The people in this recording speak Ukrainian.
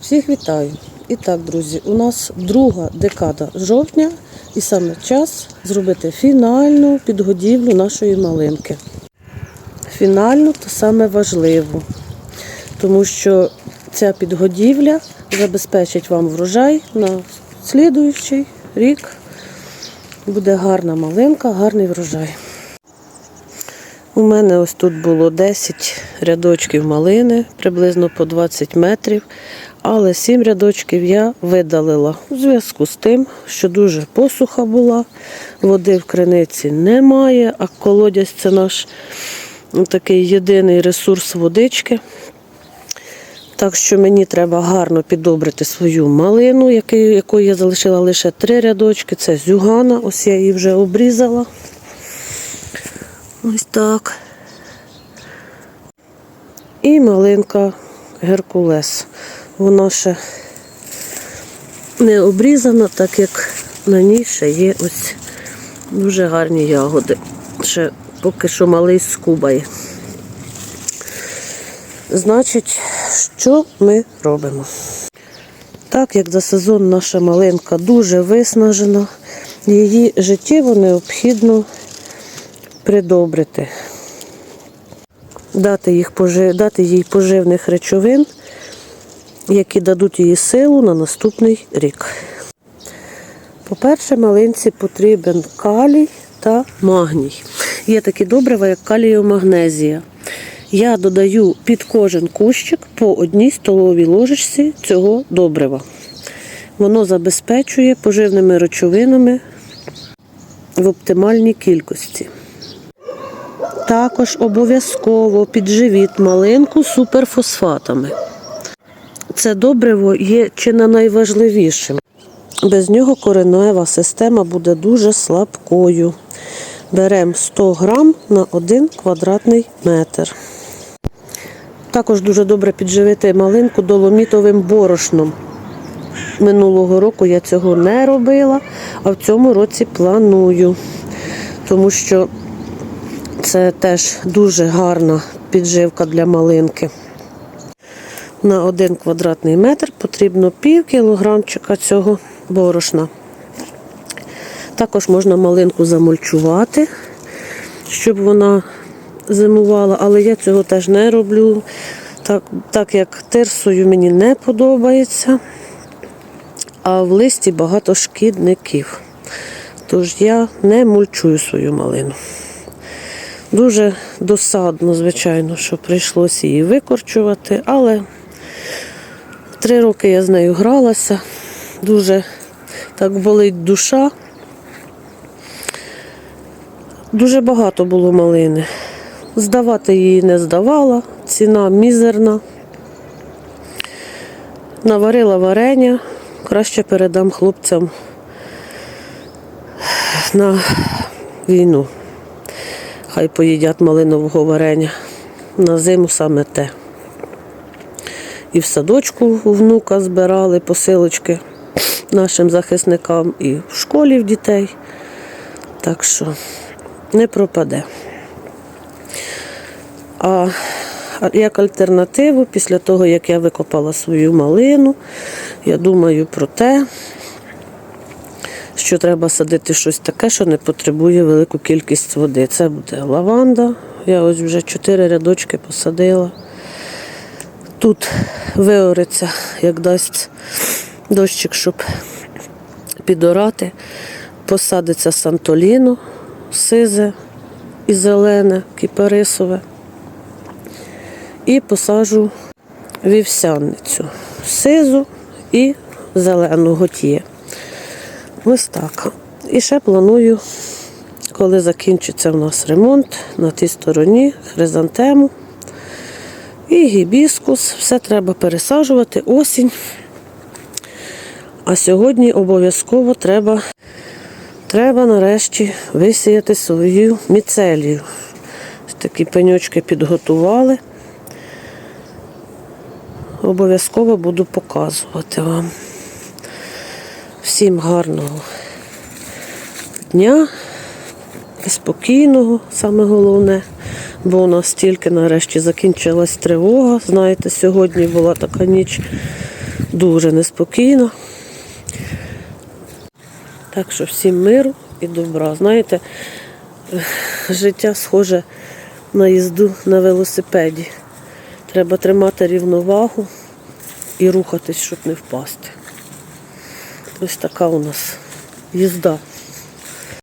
Всіх вітаю! І так, друзі, у нас друга декада жовтня і саме час зробити фінальну підгодівлю нашої малинки. Фінальну то саме важливо, тому що ця підгодівля забезпечить вам врожай на слідуючий рік. Буде гарна малинка, гарний врожай. У мене ось тут було 10 рядочків малини, приблизно по 20 метрів, але 7 рядочків я видалила у зв'язку з тим, що дуже посуха була, води в криниці немає, а колодязь це наш ну, такий єдиний ресурс водички. Так що мені треба гарно підобрити свою малину, якої я залишила лише три рядочки. Це зюгана, ось я її вже обрізала. Ось так. І малинка Геркулес. Вона ще не обрізана, так як на ній ще є ось дуже гарні ягоди. Ще поки що малий скубає. Значить, що ми робимо? Так як за сезон наша малинка дуже виснажена, її життєво необхідно придобрити, дати, їх, дати їй поживних речовин, які дадуть їй силу на наступний рік. По-перше, малинці потрібен калій та магній. Є такі добрива, як каліомагнезія. Я додаю під кожен кущик по одній столовій ложечці цього добрива. Воно забезпечує поживними речовинами в оптимальній кількості. Також обов'язково підживіть малинку суперфосфатами. Це добриво є чи не найважливішим. Без нього коренева система буде дуже слабкою. Беремо 100 грам на 1 квадратний метр. Також дуже добре підживити малинку доломітовим борошном. Минулого року я цього не робила, а в цьому році планую, тому що це теж дуже гарна підживка для малинки. На один квадратний метр потрібно пів кілограмчика цього борошна. Також можна малинку замульчувати, щоб вона зимувала, але я цього теж не роблю, так, так як тирсою мені не подобається, а в листі багато шкідників. Тож я не мульчую свою малину. Дуже досадно, звичайно, що прийшлося її викорчувати, але три роки я з нею гралася, дуже так болить душа. Дуже багато було малини. Здавати її не здавала, ціна мізерна. Наварила варення, краще передам хлопцям на війну. Хай поїдять малинового варення. На зиму саме те. І в садочку внука збирали посилочки нашим захисникам, і в школі в дітей. Так що не пропаде. А як альтернативу, після того, як я викопала свою малину, я думаю про те, що треба садити щось таке, що не потребує велику кількість води. Це буде лаванда. Я ось вже чотири рядочки посадила. Тут виориться, як дасть дощик, щоб підорати. Посадиться сантоліно, сизе і зелене, кіпарисове. І посаджу вівсяницю, сизу і зелену готіє. Ось так. І ще планую, коли закінчиться в нас ремонт, на тій стороні хризантему і гібіскус. Все треба пересаджувати, осінь. А сьогодні обов'язково треба, треба нарешті висіяти свою міцелію. Такі пеньочки підготували. Обов'язково буду показувати вам. Всім гарного дня, спокійного, саме головне, бо у нас тільки нарешті закінчилась тривога. Знаєте, сьогодні була така ніч дуже неспокійно. Так що всім миру і добра. Знаєте, життя схоже на їзду на велосипеді. Треба тримати рівновагу і рухатись, щоб не впасти. Ось така у нас їзда.